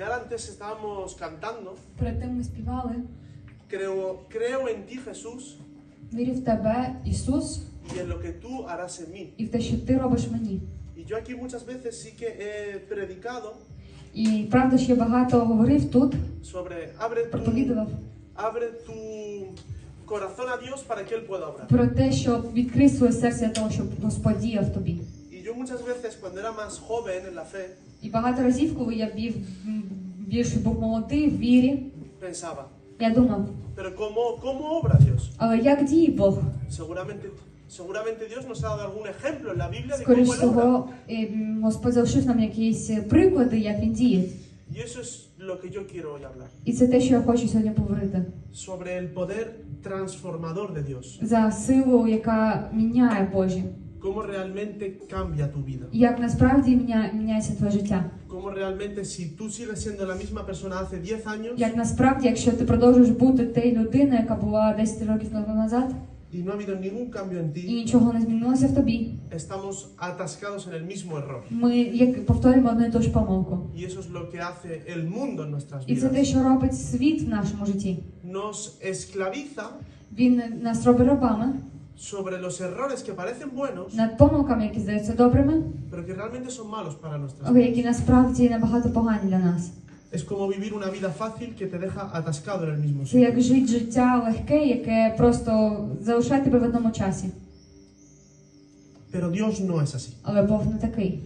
Ya antes estábamos cantando, Перед тим ми співали. creo, creo en ti Jesús Вірю в тебе, Ісус, y en lo que tú harás en mí. і в те, що ти робиш мені. Y yo aquí muchas veces sí que he predicado І правда, що я багато говорив тут, sobre abre tu, проповідував abre tu corazón a Dios para que Él pueda obrar. про те, що відкрий своє серце для того, щоб Господь діяв тобі. Y yo muchas veces cuando era más joven en la fe І багато разів, коли я бів, більше був молодий в вірі, pensaba, я думав, pero ¿cómo, cómo obra Dios? але як діє Бог? Seguramente, seguramente Dios nos ha dado algún ejemplo en la Biblia de Скоріш cómo Él obra. всього, е, м, Господь залишив нам якісь приклади, як він діє. Y eso es lo que yo quiero hoy hablar. І це те, що я хочу сьогодні поговорити. Sobre el poder transformador de Dios. За силу, яка міняє Божі. Cómo realmente cambia tu vida. Як насправді міняє, міняється твоє життя. Cómo realmente si tú sigues siendo la misma persona hace 10 años Як насправді, якщо ти продовжуєш бути тією людиною, яка була 10 років тому назад, y no ha habido ningún cambio en і ti, нічого не змінилося в тобі, estamos atascados en el mismo error. ми як повторюємо одну і ту ж помилку. Y eso es lo que hace el mundo en nuestras І це те, що робить світ в нашому житті. Nos esclaviza Він нас робить рабами sobre los errores que parecen buenos, над помилками, які здаються добрими, pero que realmente son malos para nuestras але vidas. які насправді набагато погані для нас. Es como vivir una vida fácil que te deja atascado en el mismo Це як sitio. жити життя легке, яке просто залишає тебе в одному часі. Pero Dios no es así. Але Бог не такий.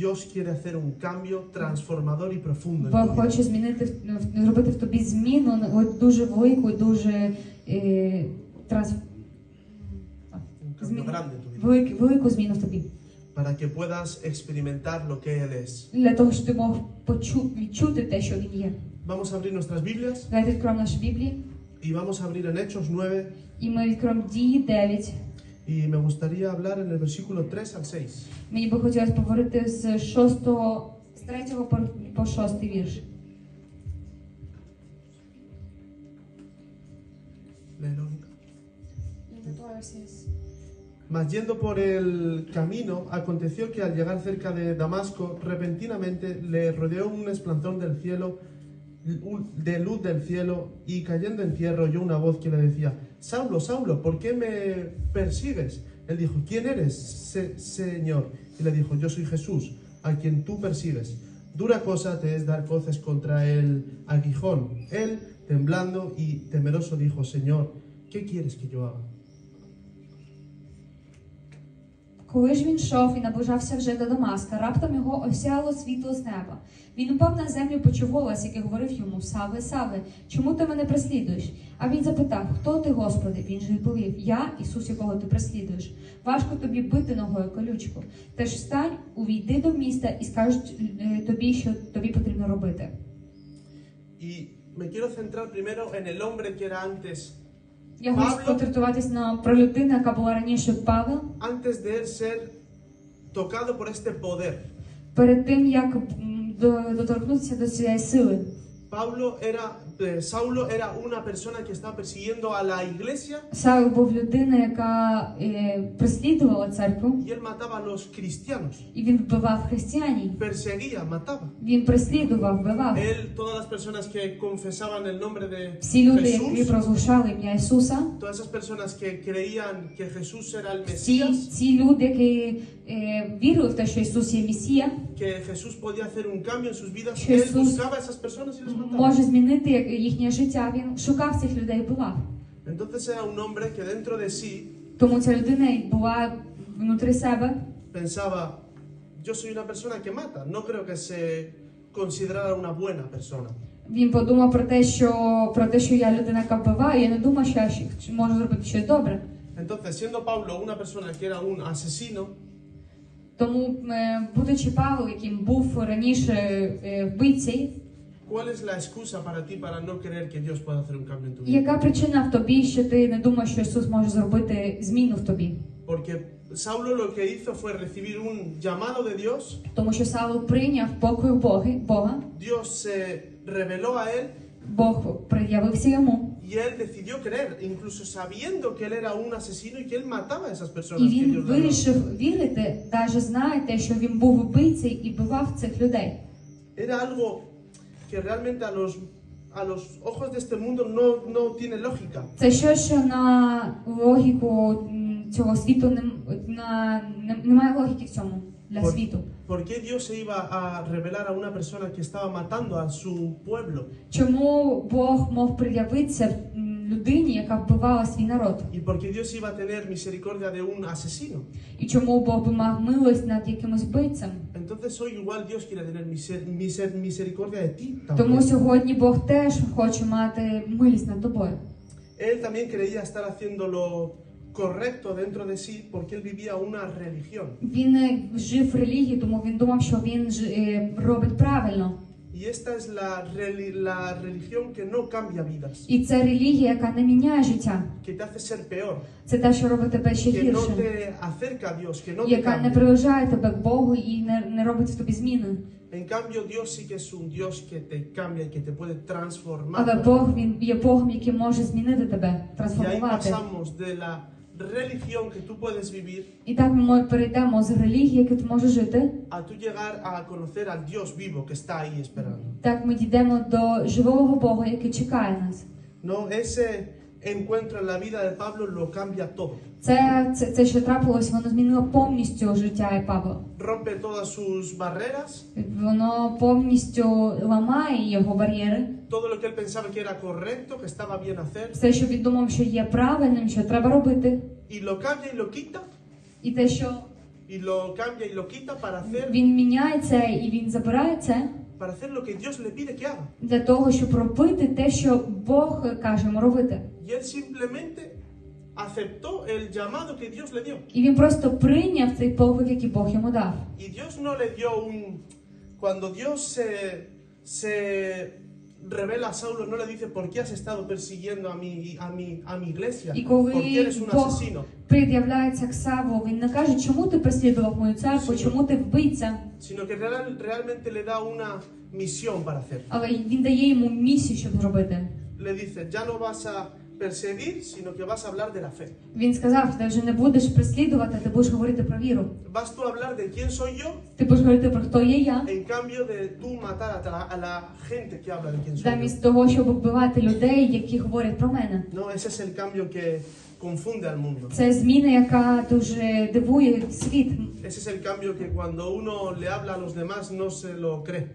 Dios quiere hacer un cambio transformador y profundo en Бог tu vida. хоче змінити в- зробити в тобі зміну ну, дуже велику, дуже е, транс... Un cambio Зміну. grande en tu vida. велику, велику зміну в тобі. Para que puedas experimentar lo que Él es. Для того, щоб ти мог почу... відчути те, що він є. Vamos a abrir nuestras Biblias Давайте відкроємо наші Біблії, y vamos a abrir en Hechos 9 і ми відкроємо дії 9. y me gustaría hablar en el versículo 3 al 6. Мені би хотілося поговорити з 6, з 3 по, по 6 вірш. Léelo, Nica. mas yendo por el camino, aconteció que al llegar cerca de Damasco, repentinamente le rodeó un esplendor del cielo, de luz del cielo, y cayendo en tierra oyó una voz que le decía, Saulo, Saulo, ¿por qué me persigues? Él dijo, ¿quién eres, Se- Señor? Y le dijo, yo soy Jesús, a quien tú persigues. Dura cosa te es dar voces contra el aguijón. Él, temblando y temeroso, dijo, Señor, ¿qué quieres que yo haga? Коли ж він йшов і наближався вже до Дамаска, раптом його осяяло світло з неба. Він упав на землю, і почув голос, який говорив йому: Саве, Саве, чому ти мене преслідуєш? А він запитав: Хто ти, Господи? Він же відповів: Я, Ісус, якого ти преслідуєш. Важко тобі бити ногою колючку. Теж встань, увійди до міста і скажуть е, тобі, що тобі потрібно робити. Y me quiero centrar primero en el hombre que era antes, Я хочу сконцентруватись на про людину, яка була раніше Павел, antes de él ser tocado por este poder. перед тим як м, до- доторкнутися до цієї сили. Pablo era, eh, Saulo era una persona que estaba persiguiendo a la iglesia Савел був людина, яка е, преслідувала церкву, y él mataba a los cristianos. і він вбивав християнів. Perseguía, mataba. Він преслідував, вбивав. Él, todas las personas que confesaban el nombre de Всі люди, які Jesús, прозвучали ім'я Ісуса, todas esas personas que creían que Jesús era el всі Mesías, ці люди, які е, вірили в те, що Ісус є Месія, que Jesús podía hacer un cambio en sus vidas, él Jesús buscaba a esas personas y les mataba. може змінити їхнє життя. Він шукав цих людей, і вбивав. Entonces era un hombre que dentro de sí Тому ця людина була внутрі себе. pensaba, yo soy una persona que mata, no creo que se considerara una buena persona. Він подумав про те, що про те, що я людина, яка вбиває. Я не думаю, що я можу зробити щось добре. Entonces, siendo Pablo una persona que era un asesino, Тому, е, будучи Павлом, яким був раніше е, вбивцею, ¿cuál es la excusa para ti para no creer que Dios pueda hacer un cambio en tu vida? яка причина в тобі, що ти не думаєш, що Ісус може зробити зміну в тобі? Porque Saulo lo que hizo fue recibir un llamado de Dios, Тому що Савл прийняв покою Боги, Бога, Dios se reveló a él Бог проявився йому, y él decidió creer, incluso sabiendo que él era un asesino y que él mataba a esas і personas. que він Dios le hablaba. вирішив вірити, навіть знаєте, що він був вбивцею і вбивав цих людей. Era algo que realmente a los, a los ojos de este mundo no, no tiene lógica. Це щось, що на логіку м, цього світу нем- на, не- немає логіки в цьому для Por- світу. ¿Por qué Dios se iba a revelar a una persona que estaba matando a su pueblo? Чому Бог мог пред'явитися м, Людині, яка вбивала свій народ? ¿Y por qué Dios iba a tener misericordia de un asesino? І чому Бог би мав милость над якимось вбивцем? Entonces hoy igual Dios quiere tener miser- miser- misericordia de ti También. Тому сьогодні Бог теж хоче мати милість над тобою. Él también creía estar haciendo lo correcto dentro de sí porque él vivía una religión. Він е, жив в релігії, тому він думав, що він е, робить правильно. Y esta es la, la religión que no cambia vidas, І це релігія, яка не міняє життя. que te hace ser peor, Це те, що робить тебе ще que no гірше, te acerca a Dios, que no te не cambia. приближає тебе к Богу і не, не робить в тобі зміни. En cambio, Dios sí que es un Dios que te cambia y que te puede transformar. Але Бог він є Богом, який може змінити тебе, Y ahí pasamos de la religión que tú puedes vivir І так ми перейдемо з релігії, яку ти можеш жити. a tú llegar a conocer al Dios vivo que está ahí esperando. Так ми дійдемо до живого Бога, який чекає нас. No, ese encuentro en la vida de Pablo lo cambia todo. Це, це, це що трапилось, воно змінило повністю життя Павла. Rompe todas sus barreras, Воно повністю ламає його бар'єри. todo lo que él pensaba que era correcto, que estaba bien hacer, Все, що він думав, що є правильним, що треба робити. y lo cambia y lo quita, І те, що y lo cambia y lo quita para hacer, він міняє це і він забирає це para hacer lo que Dios le pide que haga. для того, щоб робити те, що Бог каже йому робити. Y él simplemente aceptó el llamado que Dios le dio. І він просто прийняв цей поклик, який Бог йому дав. Y Dios no le dio un... Cuando Dios se, se revela a Saulo, no le dice por qué has estado persiguiendo a mi, a mi, a mi iglesia, І por qué коли eres un Бог asesino, пред'являється к Саву, він не каже, чому ти переслідував мою церкву, чому ти вбивця. sino que real- realmente le da una misión para hacer. Але він дає йому місію, щоб зробити. Le dice, ya no vas a perseguir, sino que vas a hablar de la fe. Він сказав, ти вже не будеш переслідувати, ти будеш говорити про віру. Vas tú a hablar de quién soy yo, Ти будеш говорити про хто є я, en cambio de tú matar a la, a la gente que habla de quién soy замість того, щоб вбивати людей, які говорять про мене. No, ese es el cambio que confunde al mundo. Це зміна, яка дуже дивує світ. Ese es el cambio que cuando uno le habla a los demás no se lo cree.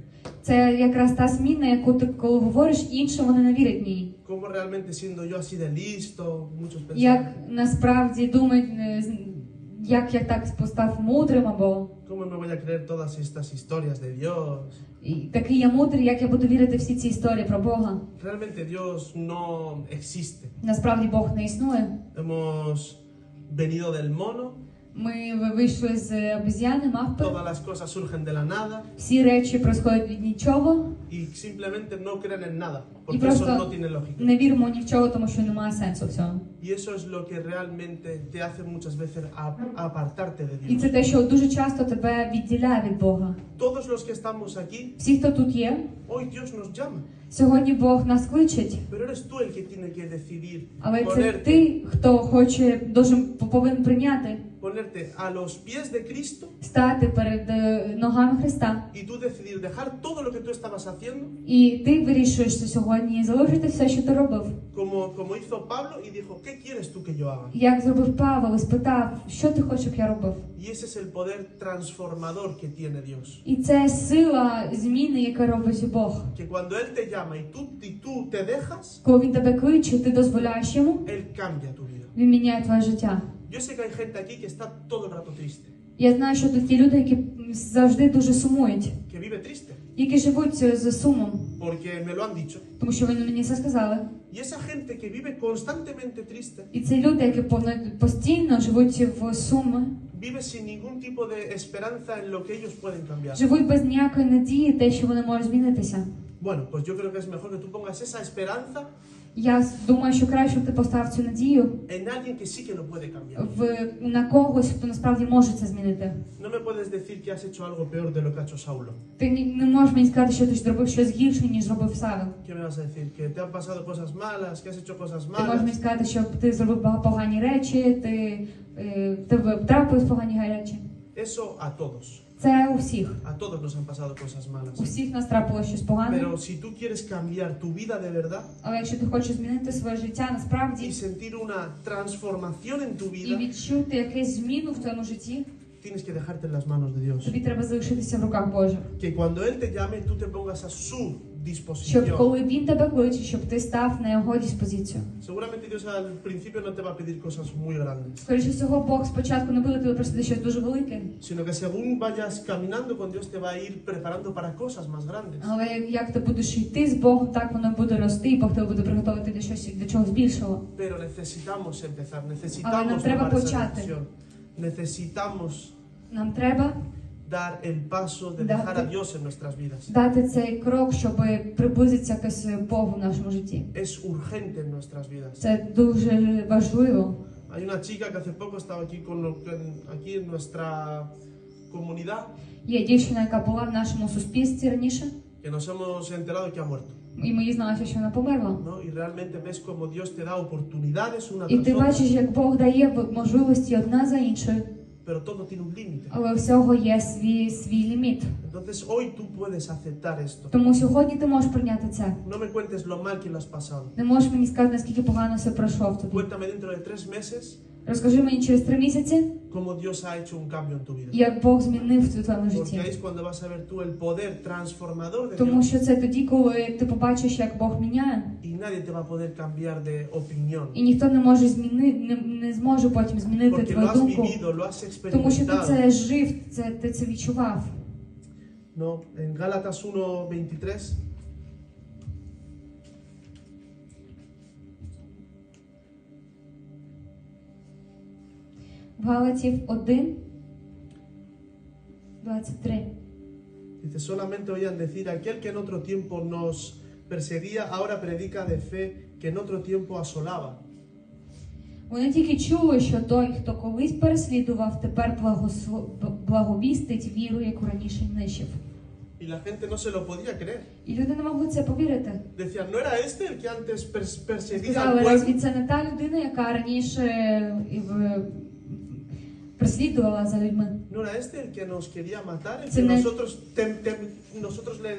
Це якраз та зміна, яку ти коли говориш іншим, вони не вірять ній. Como realmente siendo yo así de listo, muchos pensaban. Як насправді думають, як я так постав мудрим, або ¿Cómo me voy a creer todas estas historias de Dios? і такий я мудрий, як я буду вірити всі ці історії про Бога. Realmente Dios no existe. Насправді Бог не існує. Hemos venido del mono, Ми ви- вийшли з обезьяни, мавпи. todas las cosas surgen de la nada Всі речі происходять від нічого. y simplemente no creen en nada, porque eso no tiene lógica. не віримо ні в чого, тому що немає сенсу в цьому. Y eso es lo que realmente te hace muchas veces apartarte de Dios. І це те, що дуже часто тебе відділяє від Бога. Todos los que estamos aquí, Всі, хто тут є, hoy Dios nos llama, сьогодні Бог нас decidir але це ти, хто хоче, должен, повинен прийняти, a los pies de Cristo стати перед е, ногами Христа. haciendo, І ти вирішуєш це сьогодні залишити все, що ти робив. Як зробив Павел спитав, що ти хочеш, щоб я робив? І це сила зміни, яка робить Бог. Que cuando Él te llama y tú, y tú te dejas, Коли він тебе кличе, ти дозволяєш йому, Él cambia tu vida. він міняє твоє життя. Yo sé que hay gente aquí que está todo el rato triste, Я знаю, що тут є люди, які завжди дуже сумують, que vive triste, які живуть з сумом, porque me lo han dicho. тому що вони мені це сказали. Y esa gente que vive constantemente triste, І це люди, які повно- постійно живуть в суми, vive sin ningún tipo de esperanza en lo que ellos pueden cambiar. живуть без ніякої надії, те, що вони можуть змінитися. Bueno, pues yo creo que es mejor que tú pongas esa esperanza Я думаю, що краще ти поставив цю надію en alguien que sí que lo puede cambiar. в на когось, хто насправді може це змінити. No me puedes decir que has hecho algo peor de lo que ha hecho Saulo. Ти ні- не можеш мені сказати, що ти зробив щось гірше, ніж зробив Савел. ¿Qué me vas a decir? ¿Que te han pasado cosas malas? ¿Que has hecho cosas Ти можеш мені malas? сказати, що ти зробив бага- погані речі, ти, е, в тебе трапились погані речі. Eso a todos. Це у всіх. A todos nos han pasado cosas У malas. всіх нас трапилось щось погане. Pero si tú quieres cambiar tu vida de verdad Але якщо ти хочеш змінити своє життя y насправді sentir una transformación en tu і vida, відчути якусь зміну в твоєму житті, tienes que dejarte en las manos de Dios. тобі треба залишитися в руках Божих. Que cuando Él te llame, tú te pongas a su Щоб коли він тебе кличе, щоб ти став на його диспозицію. Seguramente Dios al principio no te va a pedir cosas muy grandes, Скоріше всього, Бог спочатку не буде тебе просити щось дуже велике, sino que según vayas caminando con Dios te va a ir preparando para cosas más grandes. але як ти будеш йти з Богом, так воно буде рости, і Бог тебе буде приготувати до щось до чогось більшого. Pero necesitamos empezar, Ahora, necesitamos no треба почати. Necesitamos Нам треба dar el paso de dejar a Dios en nuestras vidas. дати цей крок, щоб приблизитися якось Богу в нашому житті. Es urgente en nuestras vidas. Це дуже важливо. Hay una chica que hace poco estaba aquí, con, con- aquí en nuestra comunidad Є дівчина, яка була в нашому суспільстві раніше, que nos hemos enterado que ha muerto. і ми дізналися, що вона померла. ¿no? Y realmente ves como Dios te da oportunidades una tras otra. І ти бачиш, як Бог дає можливості одна за іншою, pero todo tiene un límite. але у всього є свій свій ліміт. Entonces hoy tú puedes aceptar esto. Тому сьогодні ти можеш прийняти це. No me cuentes lo mal que lo has pasado. Не можеш мені сказати, наскільки погано все пройшов тобі. Cuéntame dentro de tres meses Розкажи мені через три місяці, cómo Dios ha hecho un cambio en tu vida. як Бог змінив в твоєму Porque житті. ahí es cuando vas a ver tú el poder transformador de Тому Dios. що це тоді, коли ти побачиш, як Бог міняє, Y nadie te va a poder cambiar de opinión. і ніхто не може змінити, не, не зможе потім змінити Porque твою думку, vivido, lo has experimentado. тому що ти це жив, це ти це відчував. No, en Gálatas 1:23 Галатів 1, 23. dice, solamente oían decir, aquel que en otro tiempo nos perseguía, ahora predica de fe que en otro tiempo asolaba. Вони тільки чули, що той, хто колись переслідував, тепер благосло- благовістить віру, яку раніше нищив. Y la gente no se lo podía creer. І люди не могли це повірити. Decían, ¿no era este el que antes pers- perseguía Сказали, al разві це не та людина, яка раніше і в- переслідувала за людьми? ¿No era este el que nos quería matar? El que me- nosotros, tem- tem- nosotros le,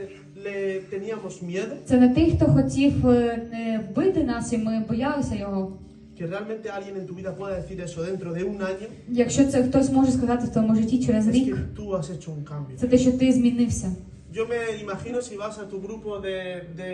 le teníamos miedo? Це не той, хто хотів е, не вбити нас, і ми боялися його. Que realmente alguien en tu vida pueda decir eso dentro de un año, Якщо це хтось може сказати в твоєму житті через es рік, que tú has hecho un cambio. це те, що ти змінився. Yo me imagino si vas a tu grupo de, de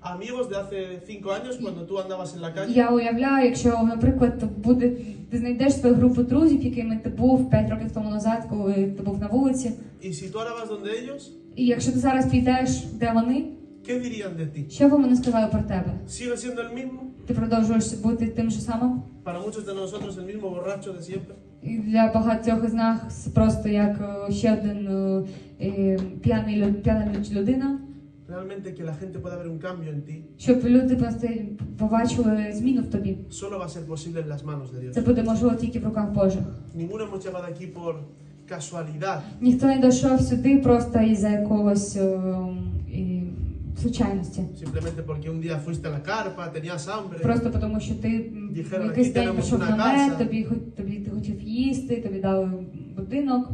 amigos de hace cinco años, cuando tú andabas en la calle, Я уявляю, якщо, наприклад, буде ти знайдеш свою групу друзів, якими ти був 5 років тому назад, коли ти був на вулиці. y si tú ahora vas donde ellos, І якщо ти зараз підеш, де вони, ¿qué dirían de ti? що б вони сказали про тебе? ¿Sigue siendo el mismo? Ти продовжуєш бути тим же самим? Para muchos de nosotros el mismo borracho de siempre. І для багатьох із нас просто як е, ще один е, е, п'яний лю- п'яна лю- людина, Realmente que la gente pueda ver un cambio en ti, щоб люди побачили зміну в тобі. solo va a ser posible en las manos de Dios. Це буде можливо тільки в руках Божих. Ninguno hemos llegado aquí por casualidad. Ніхто не дійшов сюди просто із-за якогось е, і, случайності. Simplemente porque un día fuiste a la carpa, tenías hambre. Просто тому, що ти м, Dijeron, якийсь «Aquí день tenemos пішов una намет, casa». тобі, хот- тобі ти хотів їсти, тобі дали будинок.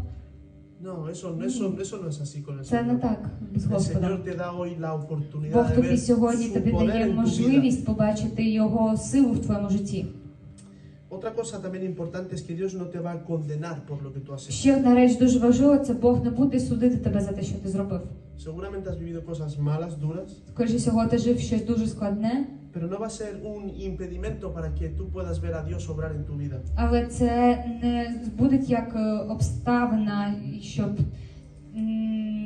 No, eso, eso, eso no es así con el Це не Señor. так без El Господа. Señor te da hoy la oportunidad Бог de тобі ver сьогодні тобі poder дає en tu vida. можливість побачити його силу в твоєму житті. Otra cosa también importante es que Dios no te va a condenar por lo que tú has hecho. Ще одна реч дуже важлива, це Бог не буде судити тебе за те, що ти зробив. Seguramente has vivido cosas malas, duras, Скоріше всього, ти жив щось дуже складне, pero no va a ser un impedimento para que tú puedas ver a Dios obrar en tu vida. але це не буде як е, обставина, щоб,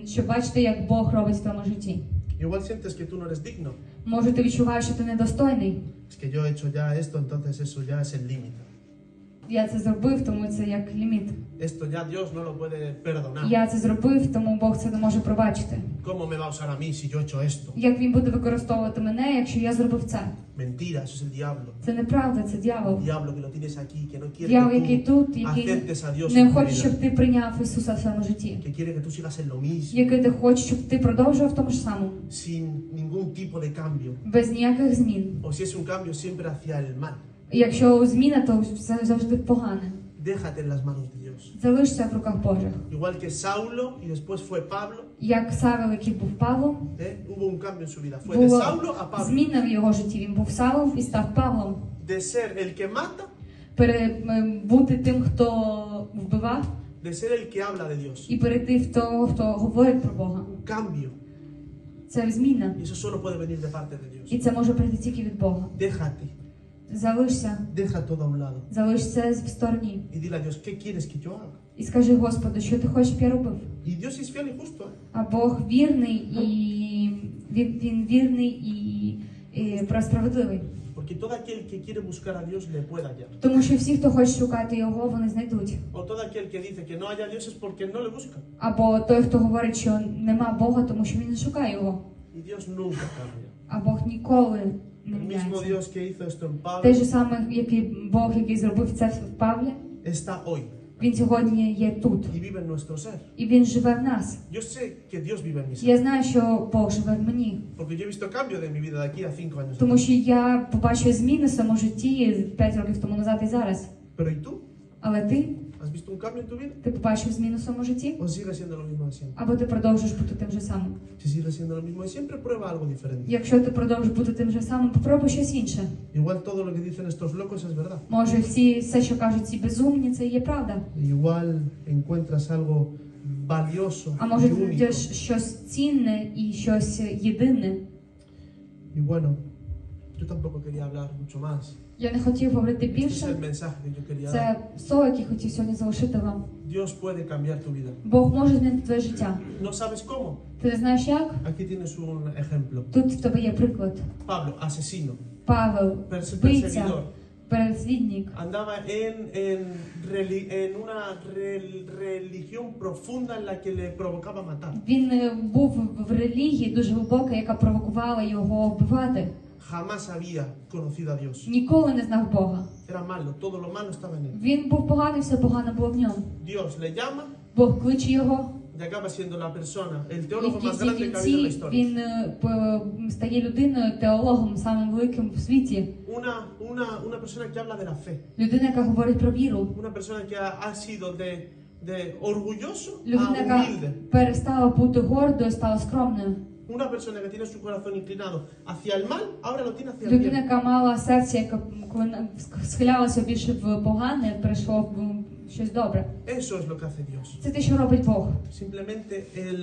щоб бачити, як Бог робить в твоєму житті. Igual sientes que tú no eres digno. Може, ти відчуваєш, що ти недостойний. Es que yo he hecho ya esto, entonces eso ya es el límite. Я це зробив, тому це як ліміт. Esto ya Dios no lo puede perdonar. Я це зробив, тому Бог це не може пробачити. ¿Cómo me va a usar a mí si yo he hecho esto? Як він буде використовувати мене, якщо я зробив це? Mentira, eso es el diablo. Це неправда, це дьявол. Diablo que lo tienes aquí, que no quiere Дьявол, que який tú тут, який aceptes a Dios не en tu хоче, vida. щоб ти прийняв Ісуса в своєму житті. Que quiere que tú sigas en lo mismo, Який ти хочеш, щоб ти продовжував в тому ж самому, sin ningún tipo de cambio. без ніяких змін. O si es un cambio, siempre hacia el mal. Якщо зміна, то все завжди погане. déjate en las manos de Dios. Залишся в руках Божих. Igual que Saulo y después fue Pablo, Як Савел, який був Павлом, ¿eh? hubo un cambio en su vida. Fue de Saulo a Pablo. зміна в його житті. Він був Савлом і став Павлом. De ser el que mata, Пере, бути тим, хто вбивав, de ser el que habla de Dios. і перейти в того, хто говорить про Бога. Un cambio. Це зміна. Y eso solo puede venir de parte de І це може прийти тільки від Бога. Déjate, Залишся, deja todo a un lado. залишся в стороні. Y dile a Dios, ¿qué quieres que yo haga? І скажи Господу, що ти хочеш, щоб я робив. Y Dios es fiel y justo. А Бог вірний і він, він вірний і, і справедливий. Porque todo aquel que quiere buscar a Dios le puede hallar. Тому що всі, хто хоче шукати його, вони знайдуть. O todo aquel que dice que no haya Dios es porque no le busca. Або той, хто говорить, що нема Бога, тому що він не шукає його. Y Dios nunca cambia. А Бог ніколи mismo міняється. Dios que hizo esto en Той же Pablo самий, який Бог, який зробив це в Павлі, está hoy він сьогодні є тут. y vive en nuestro ser. І він живе в нас. Yo sé que Dios vive en mi ser. Я знаю, що Бог живе в мені. Porque yo he visto cambio de mi vida de aquí a cinco años. Тому що я побачила зміни в своєму житті 5 років тому назад і зараз. Pero ¿y tú? Але ти, ¿Has visto un cambio en tu vida? ти побачив зміну в своєму житті? ¿O sigue siendo lo mismo de siempre? Або ти продовжиш бути тим же самим. Si sigue siendo lo mismo de siempre, prueba algo diferente. Якщо ти продовжиш бути тим же самим, попробуй щось інше. Igual todo lo que dicen estos locos es verdad. Може, всі все, що кажуть ці безумні, це є правда. Igual encuentras algo valioso А може, ти знайдеш щось цінне і щось єдине. Y bueno, yo tampoco quería hablar mucho más. Я не хотів говорити Este es більше. mensaje que yo quería dar. Це слово, яке хотів сьогодні залишити вам. Dios puede cambiar tu vida. Бог може змінити твоє життя. ¿No sabes cómo? Ти не знаєш як? Aquí tienes un ejemplo. Тут в тебе є приклад. Pablo, asesino, Павел, perse- вбивця, perseguidor, переслідник. andaba en, en, reli- en una rel- religión profunda en la que le provocaba matar. Він е, був в релігії дуже глибока, яка провокувала його вбивати. Jamás había conocido a Dios. Ніколи не знав Бога. Era malo, todo lo malo estaba en él. Він був поганий, все погано було в ньому. Dios le llama Бог кличе його, y acaba siendo la persona, el і teólogo в más кінці grande que ha habido en la кінці historia. він е, п- стає людиною, теологом, самим великим в світі. Una, una, una persona que habla de la fe. Людина, яка говорить про віру. Una persona que ha, ha sido de, de orgulloso Людина, a яка humilde. перестала бути гордою, стала скромною. Una persona que tiene su corazón inclinado hacia el mal, ahora lo tiene hacia el Людина, bien. яка мала серце, яка коли схилялася більше в погане, прийшло в щось добре. Eso es lo que hace Dios. Це те, що робить Бог. Simplemente el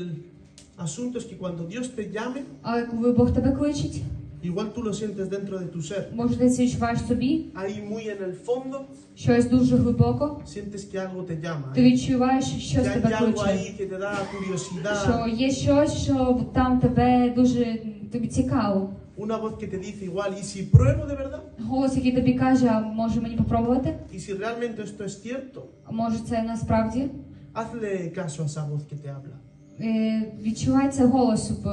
asunto es que cuando Dios te llame, Але коли Бог тебе кличить, igual tú lo sientes dentro de tu ser. може ти це відчуваєш собі, Ahí muy en el fondo, щось дуже глибоко. sientes que algo te llama. Ти ¿eh? відчуваєш, що Que hay тебе algo кличе. ahí que te da curiosidad. Що є щось, що там тебе дуже тобі цікаво. Una voz que te dice igual, ¿y si pruebo de verdad? Голос, який тобі каже, а може мені попробувати? ¿Y si realmente esto es cierto? А може це насправді? Hazle caso a esa voz que te habla. Е, Відчувай це голос, б-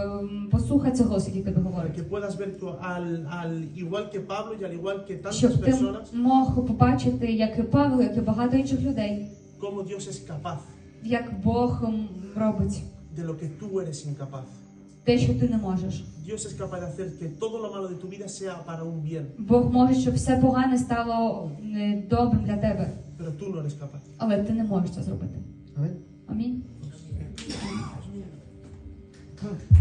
послухай голос, який Para говорить. que puedas ver tú, al, al igual que Pablo y al igual que tantas Щоб ти personas, мог побачити, як і Павло, як і багато інших людей, cómo Dios es capaz як Бог м, робить de lo que tú eres incapaz. те, що ти не можеш. Dios es capaz de hacer que todo lo malo de tu vida sea para un bien, Бог може, щоб все погане стало е, добрим для тебе, pero tú no eres capaz. але ти не можеш це зробити. Amén. time.